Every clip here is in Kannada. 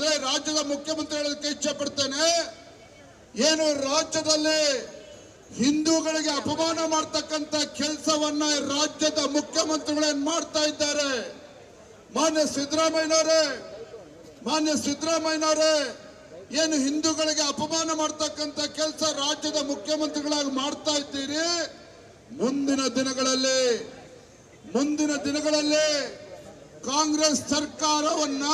ಅದೇ ರಾಜ್ಯದ ಮುಖ್ಯಮಂತ್ರಿ ಹೇಳೋದಕ್ಕೆ ಇಚ್ಛೆ ಪಡ್ತೇನೆ ಏನು ರಾಜ್ಯದಲ್ಲಿ ಹಿಂದೂಗಳಿಗೆ ಅಪಮಾನ ಮಾಡ್ತಕ್ಕಂತ ಕೆಲಸವನ್ನ ರಾಜ್ಯದ ಮುಖ್ಯಮಂತ್ರಿಗಳೇನ್ ಮಾಡ್ತಾ ಇದ್ದಾರೆ? ಮಾನ್ಯ ಸಿದ್ದರಾಮಯ್ಯವರೇ ಮಾನ್ಯ ಸಿದ್ದರಾಮಯ್ಯನವರೇ, ಏನು ಹಿಂದೂಗಳಿಗೆ ಅಪಮಾನ ಮಾಡ್ತಕ್ಕಂಥ ಕೆಲಸ ರಾಜ್ಯದ ಮುಖ್ಯಮಂತ್ರಿಗಳಾಗಿ ಮಾಡ್ತಾ ಇದ್ದೀರಿ? ಮುಂದಿನ ದಿನಗಳಲ್ಲಿ ಮುಂದಿನ ದಿನಗಳಲ್ಲಿ ಕಾಂಗ್ರೆಸ್ ಸರ್ಕಾರವನ್ನ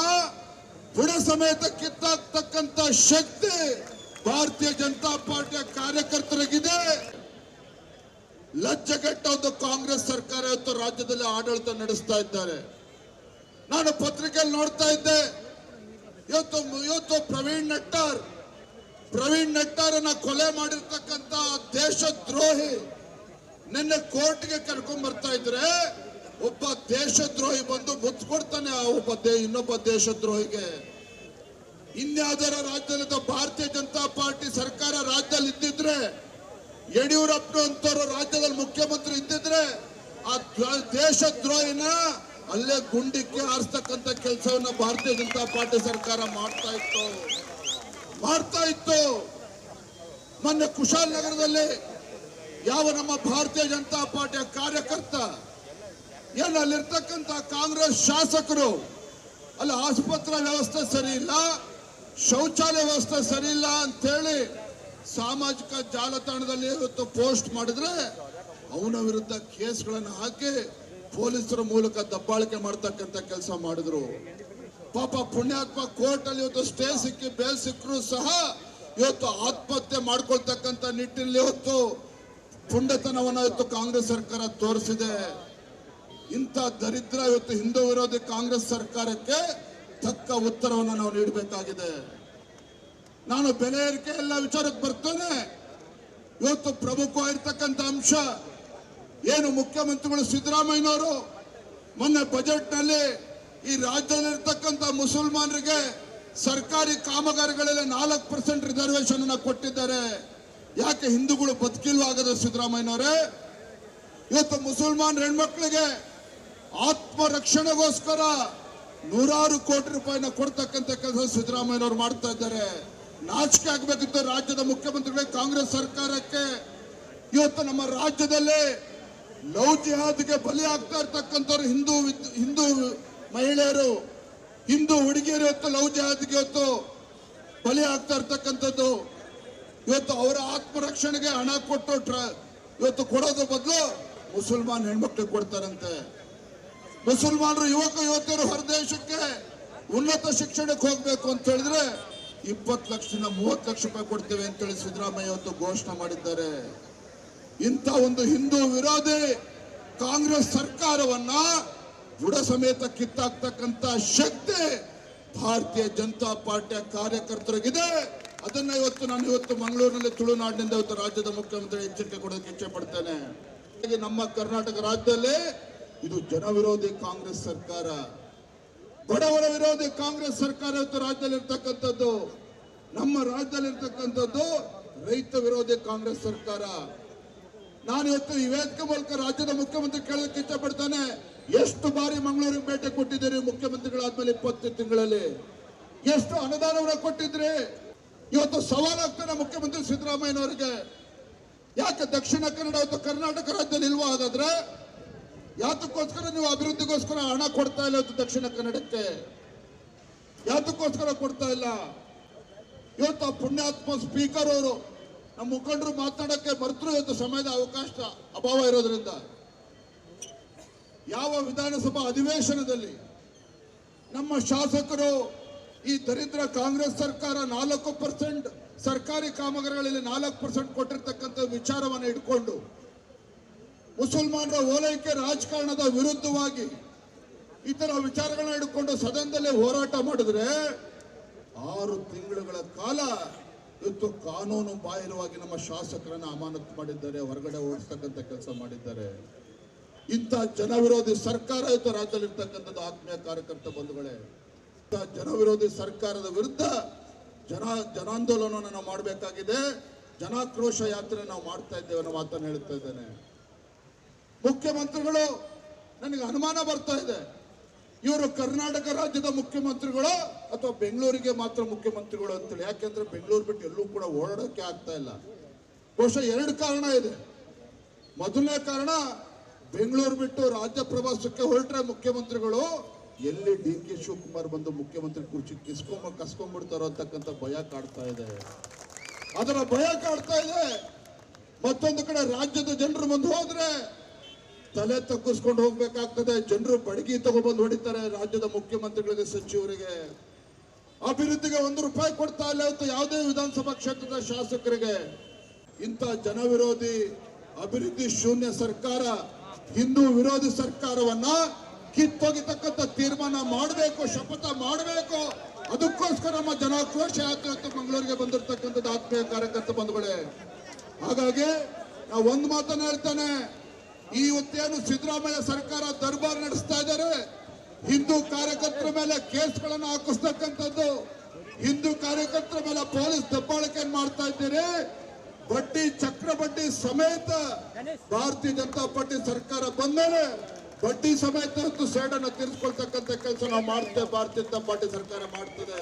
ಬುಡ ಸಮೇತ ಕಿತ್ತಾಕ್ತಕ್ಕಂತ ಶಕ್ತಿ ಭಾರತೀಯ ಜನತಾ ಪಾರ್ಟಿಯ ಕಾರ್ಯಕರ್ತರಿಗಿದೆ. ಲಜ್ಜೆಗೆಟ್ಟ ಒಂದು ಕಾಂಗ್ರೆಸ್ ಸರ್ಕಾರ ಇವತ್ತು ರಾಜ್ಯದಲ್ಲಿ ಆಡಳಿತ ನಡೆಸ್ತಾ ಇದ್ದಾರೆ. ನಾನು ಪತ್ರಿಕೆಯಲ್ಲಿ ನೋಡ್ತಾ ಇದ್ದೆ, ಇವತ್ತು ಇವತ್ತು ಪ್ರವೀಣ್ ನಟ್ಟಾರ್, ಪ್ರವೀಣ್ ನಟ್ಟಾರನ್ನ ಕೊಲೆ ಮಾಡಿರ್ತಕ್ಕಂತ ದೇಶದ್ರೋಹಿ ನಿನ್ನೆ ಕೋರ್ಟ್ಗೆ ಕರ್ಕೊಂಡ್ ಬರ್ತಾ ಇದ್ರೆ ಒಬ್ಬ ದೇಶದ್ರೋಹಿ ಬಂದು ಮುತ್ತು ಕೊಡ್ತಾನೆ ಆ ಒಬ್ಬ ದೇ, ಇನ್ನೊಬ್ಬ ದೇಶದ್ರೋಹಿಗೆ. ಇನ್ಯಾವುದರ ರಾಜ್ಯದ ಭಾರತೀಯ ಜನತಾ ಪಾರ್ಟಿ ಸರ್ಕಾರ ರಾಜ್ಯದಲ್ಲಿ ಇದ್ದಿದ್ರೆ ಯಡಿಯೂರಪ್ಪ ಅಂತವರು ರಾಜ್ಯದಲ್ಲಿ ಮುಖ್ಯಮಂತ್ರಿ ಇದ್ದಿದ್ರೆ, ಆ ದೇಶದ್ರೋಹಿನ ಅಲ್ಲೇ ಗುಂಡಿಕ್ಕೆ ಆರಿಸ್ತಕ್ಕಂಥ ಕೆಲಸವನ್ನ ಭಾರತೀಯ ಜನತಾ ಪಾರ್ಟಿ ಸರ್ಕಾರ ಮಾಡ್ತಾ ಇತ್ತು. ಮಾಡ್ತಾ ಇತ್ತು. ಮೊನ್ನೆ ಕುಶಾಲನಗರದಲ್ಲಿ ಯಾವ ನಮ್ಮ ಭಾರತೀಯ ಜನತಾ ಪಾರ್ಟಿಯ ಕಾರ್ಯಕರ್ತ ಏನು ಅಲ್ಲಿರ್ತಕ್ಕಂಥ ಕಾಂಗ್ರೆಸ್ ಶಾಸಕರು, ಅಲ್ಲಿ ಆಸ್ಪತ್ರೆ ವ್ಯವಸ್ಥೆ ಸರಿ ಇಲ್ಲ, ಶೌಚಾಲಯ ವ್ಯವಸ್ಥೆ ಸರಿ ಇಲ್ಲ ಅಂತೇಳಿ ಸಾಮಾಜಿಕ ಜಾಲತಾಣದಲ್ಲಿ ಇವತ್ತು ಪೋಸ್ಟ್ ಮಾಡಿದ್ರೆ ಅವನ ವಿರುದ್ಧ ಕೇಸ್ಗಳನ್ನು ಹಾಕಿ ಪೊಲೀಸರ ಮೂಲಕ ದಬ್ಬಾಳಿಕೆ ಮಾಡ್ತಕ್ಕಂಥ ಕೆಲಸ ಮಾಡಿದ್ರು. ಪಾಪ ಪುಣ್ಯಾತ್ಮ ಕೋರ್ಟ್ ಅಲ್ಲಿ ಇವತ್ತು ಸ್ಟೇ ಸಿಕ್ಕಿ ಬೇಲ್ ಸಿಕ್ಕರು ಸಹ ಇವತ್ತು ಆತ್ಮಹತ್ಯೆ ಮಾಡ್ಕೊಳ್ತಕ್ಕಂಥ ನಿಟ್ಟಿನಲ್ಲಿ ಇವತ್ತು ಪುಂಡತನವನ್ನ ಇವತ್ತು ಕಾಂಗ್ರೆಸ್ ಸರ್ಕಾರ ತೋರಿಸಿದೆ. ಇಂಥ ದರಿದ್ರ ಇವತ್ತು ಹಿಂದೂ ವಿರೋಧಿ ಕಾಂಗ್ರೆಸ್ ಸರ್ಕಾರಕ್ಕೆ ತಕ್ಕ ಉತ್ತರವನ್ನು ನಾವು ನೀಡಬೇಕಾಗಿದೆ. ನಾನು ಬೆಲೆ ಏರಿಕೆ ಎಲ್ಲ ವಿಚಾರಕ್ಕೆ ಬರ್ತೇನೆ. ಇವತ್ತು ಪ್ರಮುಖವಾಗಿರ್ತಕ್ಕಂಥ ಅಂಶ ಏನು ಮುಖ್ಯಮಂತ್ರಿಗಳು ಸಿದ್ದರಾಮಯ್ಯನವರು ಮೊನ್ನೆ ಬಜೆಟ್ನಲ್ಲಿ ಈ ರಾಜ್ಯದಲ್ಲಿರ್ತಕ್ಕಂಥ ಮುಸಲ್ಮಾನರಿಗೆ ಸರ್ಕಾರಿ ಕಾಮಗಾರಿಗಳಲ್ಲಿ ನಾಲ್ಕು ಪರ್ಸೆಂಟ್ ರಿಸರ್ವೇಶನ್ ಅನ್ನ ಕೊಟ್ಟಿದ್ದಾರೆ. ಯಾಕೆ ಹಿಂದೂಗಳು ಬದುಕಿಲ್ವಾಗದ ಸಿದ್ದರಾಮಯ್ಯನವರೇ? ಇವತ್ತು ಮುಸಲ್ಮಾನ್ ಹೆಣ್ಮಕ್ಳಿಗೆ ಆತ್ಮರಕ್ಷಣೆಗೋಸ್ಕರ ನೂರಾರು ಕೋಟಿ ರೂಪಾಯಿನ ಕೊಡ್ತಕ್ಕಂಥ ಕೆಲಸ ಸಿದ್ದರಾಮಯ್ಯನವರು ಮಾಡ್ತಾ ಇದ್ದಾರೆ. ನಾಚಿಕೆ ಆಗ್ಬೇಕಿತ್ತು ರಾಜ್ಯದ ಮುಖ್ಯಮಂತ್ರಿಗಳಿಗೆ ಕಾಂಗ್ರೆಸ್ ಸರ್ಕಾರಕ್ಕೆ. ಇವತ್ತು ನಮ್ಮ ರಾಜ್ಯದಲ್ಲಿ ಲವ್ ಜಿಹಾದ್ಗೆ ಬಲಿ ಆಗ್ತಾ ಇರ್ತಕ್ಕಂಥವ್ರು ಹಿಂದೂ ಹಿಂದೂ ಮಹಿಳೆಯರು, ಹಿಂದೂ ಹುಡುಗಿಯರು ಇವತ್ತು ಲವ್ ಜಿಹಾದ್ಗೆ ಇವತ್ತು ಬಲಿ ಆಗ್ತಾ ಇರ್ತಕ್ಕಂಥದ್ದು. ಇವತ್ತು ಅವರ ಆತ್ಮರಕ್ಷಣೆಗೆ ಹಣ ಕೊಟ್ಟು ಇವತ್ತು ಕೊಡೋದ್ರ ಬದಲು ಮುಸಲ್ಮಾನ್ ಹೆಣ್ಮಕ್ಳಿಗೆ ಕೊಡ್ತಾರಂತೆ. ಮುಸಲ್ಮಾನರು ಯುವಕ ಯುವತಿಯರು ಹೊರದೇಶಕ್ಕೆ ಉನ್ನತ ಶಿಕ್ಷಣಕ್ಕೆ ಹೋಗ್ಬೇಕು ಅಂತ ಹೇಳಿದ್ರೆ ಇಪ್ಪತ್ತು ಲಕ್ಷದಿಂದ ಮೂವತ್ತು ಲಕ್ಷ ರೂಪಾಯಿ ಕೊಡ್ತೇವೆ ಅಂತೇಳಿ ಸಿದ್ದರಾಮಯ್ಯ ಅವತ್ತು ಘೋಷಣೆ ಮಾಡಿದ್ದಾರೆ. ಇಂಥ ಒಂದು ಹಿಂದೂ ವಿರೋಧಿ ಕಾಂಗ್ರೆಸ್ ಸರ್ಕಾರವನ್ನ ಬುಡ ಸಮೇತ ಕಿತ್ತಾಕ್ತಕ್ಕಂತ ಶಕ್ತಿ ಭಾರತೀಯ ಜನತಾ ಪಾರ್ಟಿಯ ಕಾರ್ಯಕರ್ತರಿಗಿದೆ. ಅದನ್ನ ಇವತ್ತು ನಾನು ಇವತ್ತು ಮಂಗಳೂರಿನಲ್ಲಿ ತುಳುನಾಡಿನಿಂದ ಇವತ್ತು ರಾಜ್ಯದ ಮುಖ್ಯಮಂತ್ರಿ ಎಚ್ಚರಿಕೆ ಕೊಡೋದಕ್ಕೆ ಇಚ್ಛೆ ಪಡ್ತೇನೆ. ನಮ್ಮ ಕರ್ನಾಟಕ ರಾಜ್ಯದಲ್ಲಿ ಇದು ಜನವಿರೋಧಿ ಕಾಂಗ್ರೆಸ್ ಸರ್ಕಾರ. ಬಡವರ ವಿರೋಧಿ ಕಾಂಗ್ರೆಸ್ ಸರ್ಕಾರ ಇವತ್ತು ರಾಜ್ಯದಲ್ಲಿ ಇರ್ತಕ್ಕಂಥದ್ದು ನಮ್ಮ ರಾಜ್ಯದಲ್ಲಿ ಇರ್ತಕ್ಕಂಥದ್ದು ರೈತ ವಿರೋಧಿ ಕಾಂಗ್ರೆಸ್ ಸರ್ಕಾರ. ನಾನು ಇವತ್ತು ಈ ವೇದಿಕೆ ಮೂಲಕ ರಾಜ್ಯದ ಮುಖ್ಯಮಂತ್ರಿ ಕೇಳೋದಕ್ಕೆ ಇಷ್ಟಪಡ್ತಾನೆ. ಎಷ್ಟು ಬಾರಿ ಮಂಗಳೂರಿಗೆ ಭೇಟಿ ಕೊಟ್ಟಿದ್ದೀರಿ ಮುಖ್ಯಮಂತ್ರಿಗಳಾದ್ಮೇಲೆ ಇಪ್ಪತ್ತು ತಿಂಗಳಲ್ಲಿ? ಎಷ್ಟು ಅನುದಾನವನ್ನ ಕೊಟ್ಟಿದ್ರಿ? ಇವತ್ತು ಸವಾಲಾಗ್ತಾನೆ ಮುಖ್ಯಮಂತ್ರಿ ಸಿದ್ದರಾಮಯ್ಯನವರಿಗೆ. ಯಾಕೆ ದಕ್ಷಿಣ ಕನ್ನಡ ಮತ್ತು ಕರ್ನಾಟಕ ರಾಜ್ಯದಲ್ಲಿ ಇಲ್ವಾ ಹಾಗಾದ್ರೆ? ಯಾತಕ್ಕೋಸ್ಕರ ನೀವು ಅಭಿವೃದ್ಧಿಗೋಸ್ಕರ ಹಣ ಕೊಡ್ತಾ ಇಲ್ಲ ದಕ್ಷಿಣ ಕನ್ನಡಕ್ಕೆ? ಯಾತಕ್ಕೋಸ್ಕರ ಕೊಡ್ತಾ ಇಲ್ಲ? ಇವತ್ತು ಆ ಪುಣ್ಯಾತ್ಮ ಸ್ಪೀಕರ್ ಅವರು ನಮ್ಮ ಮುಖಂಡರು ಮಾತನಾಡಕ್ಕೆ ಮರೆತರು ಇವತ್ತು ಸಮಯದ ಅವಕಾಶ ಅಭಾವ ಇರೋದ್ರಿಂದ. ಯಾವ ವಿಧಾನಸಭಾ ಅಧಿವೇಶನದಲ್ಲಿ ನಮ್ಮ ಶಾಸಕರು ಈ ದರಿದ್ರ ಕಾಂಗ್ರೆಸ್ ಸರ್ಕಾರ ನಾಲ್ಕು ಪರ್ಸೆಂಟ್ ಸರ್ಕಾರಿ ಕಾಮಗಾರಿಗಳಲ್ಲಿ ನಾಲ್ಕು ಪರ್ಸೆಂಟ್ ಕೊಟ್ಟಿರ್ತಕ್ಕಂಥ ವಿಚಾರವನ್ನು ಇಟ್ಕೊಂಡು ಮುಸಲ್ಮಾನರ ಓಲೈಕೆ ರಾಜಕಾರಣದ ವಿರುದ್ಧವಾಗಿ ಇತರ ವಿಚಾರಗಳನ್ನ ಹಿಡ್ಕೊಂಡು ಸದನದಲ್ಲಿ ಹೋರಾಟ ಮಾಡಿದ್ರೆ ಆರು ತಿಂಗಳುಗಳ ಕಾಲ ಇವತ್ತು ಕಾನೂನು ಬಾಹಿರವಾಗಿ ನಮ್ಮ ಶಾಸಕರನ್ನ ಅಮಾನತು ಮಾಡಿದ್ದಾರೆ, ಹೊರಗಡೆ ಓಡಿಸ್ತಕ್ಕಂಥ ಕೆಲಸ ಮಾಡಿದ್ದಾರೆ. ಇಂಥ ಜನವಿರೋಧಿ ಸರ್ಕಾರ ಇವತ್ತು ರಾಜ್ಯದಲ್ಲಿ ಇರ್ತಕ್ಕಂಥದ್ದು ಆತ್ಮೀಯ ಕಾರ್ಯಕರ್ತ ಬಂಧುಗಳೇ. ಇಂಥ ಜನವಿರೋಧಿ ಸರ್ಕಾರದ ವಿರುದ್ಧ ಜನ, ಜನಾಂದೋಲನವನ್ನು ನಾವು ಮಾಡಬೇಕಾಗಿದೆ. ಜನಾಕ್ರೋಶ ಯಾತ್ರೆ ನಾವು ಮಾಡ್ತಾ ಇದ್ದೇವೆ ಅನ್ನೋ ಮಾತನ್ನು ಹೇಳ್ತಾ ಇದ್ದೇನೆ. ಮುಖ್ಯಮಂತ್ರಿಗಳು, ನನಗೆ ಅನುಮಾನ ಬರ್ತಾ ಇದೆ. ಇವರು ಕರ್ನಾಟಕ ರಾಜ್ಯದ ಮುಖ್ಯಮಂತ್ರಿಗಳು ಅಥವಾ ಬೆಂಗಳೂರಿಗೆ ಮಾತ್ರ ಮುಖ್ಯಮಂತ್ರಿಗಳು ಅಂತೇಳಿ. ಯಾಕೆಂದ್ರೆ ಬೆಂಗಳೂರು ಬಿಟ್ಟು ಎಲ್ಲೂ ಕೂಡ ಓಡಾಡಕ್ಕೆ ಆಗ್ತಾ ಇಲ್ಲ. ಬಹುಶಃ ಎರಡು ಕಾರಣ ಇದೆ. ಮೊದಲನೇ ಕಾರಣ, ಬೆಂಗಳೂರು ಬಿಟ್ಟು ರಾಜ್ಯ ಪ್ರವಾಸಕ್ಕೆ ಹೊರಟ್ರೆ ಮುಖ್ಯಮಂತ್ರಿಗಳು, ಎಲ್ಲಿ ಡಿ ಕೆ ಶಿವಕುಮಾರ್ ಬಂದು ಮುಖ್ಯಮಂತ್ರಿ ಕುರ್ಚಿ ಕಿಸ್ಕೊಂಬ ಕಸ್ಕೊಂಡ್ಬಿಡ್ತಾರೋ ಅಂತಕ್ಕಂಥ ಭಯ ಕಾಡ್ತಾ ಇದೆ. ಅದರ ಭಯ ಕಾಡ್ತಾ ಇದೆ. ಮತ್ತೊಂದು ಕಡೆ ರಾಜ್ಯದ ಜನರು ಬಂದು ಹೋದ್ರೆ ತಲೆ ತಗ್ಗಿಸ್ಕೊಂಡು ಹೋಗ್ಬೇಕಾಗ್ತದೆ. ಜನರು ಬಡಗಿ ತಗೊಬಂದು ಹೊಡಿತಾರೆ ರಾಜ್ಯದ ಮುಖ್ಯಮಂತ್ರಿಗಳಿಗೆ, ಸಚಿವರಿಗೆ. ಅಭಿವೃದ್ಧಿಗೆ ಒಂದು ರೂಪಾಯಿ ಕೊಡ್ತಾ ಇಲ್ಲ ಅಂತ ಯಾವುದೇ ವಿಧಾನಸಭಾ ಕ್ಷೇತ್ರದ ಶಾಸಕರಿಗೆ. ಇಂಥ ಜನವಿರೋಧಿ, ಅಭಿವೃದ್ಧಿ ಶೂನ್ಯ ಸರ್ಕಾರ, ಹಿಂದೂ ವಿರೋಧಿ ಸರ್ಕಾರವನ್ನ ಕಿತ್ತೊಗಿತಕ್ಕಂಥ ತೀರ್ಮಾನ ಮಾಡಬೇಕು, ಶಪಥ ಮಾಡಬೇಕು. ಅದಕ್ಕೋಸ್ಕರ ನಮ್ಮ ಜನಾಕ್ರೋಶ ಯಾತ್ರೆ ಮಂಗಳೂರಿಗೆ ಬಂದಿರತಕ್ಕಂಥದ್ದು ಆತ್ಮೀಯ ಕಾರ್ಯಕರ್ತ ಬಂಧುಗಳೇ? ಹಾಗಾಗಿ ನಾವು ಒಂದು ಮಾತನ್ನ ಹೇಳ್ತಾನೆ. ಇವತ್ತೇನು ಸಿದ್ದರಾಮಯ್ಯ ಸರ್ಕಾರ ದರ್ಬಾರ್ ನಡೆಸ್ತಾ ಇದ್ದಾರೆ. ಹಿಂದೂ ಕಾರ್ಯಕರ್ತರ ಮೇಲೆ ಕೇಸ್ಗಳನ್ನು ಹಾಕಿಸ್ತಕ್ಕಂಥದ್ದು. ಹಿಂದೂ ಕಾರ್ಯಕರ್ತರ ಮೇಲೆ ಪೊಲೀಸ್ ದಬ್ಬಾಳಿಕೆ ಮಾಡ್ತಾ ಇದ್ದೀರಿ. ಬಡ್ಡಿ, ಚಕ್ರ ಬಡ್ಡಿ ಸಮೇತ ಭಾರತೀಯ ಜನತಾ ಪಾರ್ಟಿ ಸರ್ಕಾರ ಬಂದರೆ ಬಡ್ಡಿ ಸಮೇತ ಸೇಡನ್ನು ತೀರಿಸ್ಕೊಳ್ತಕ್ಕಂಥ ಕೆಲಸ ನಾವು ಮಾಡ್ತೇವೆ. ಭಾರತೀಯ ಜನತಾ ಪಾರ್ಟಿ ಸರ್ಕಾರ ಮಾಡ್ತದೆ.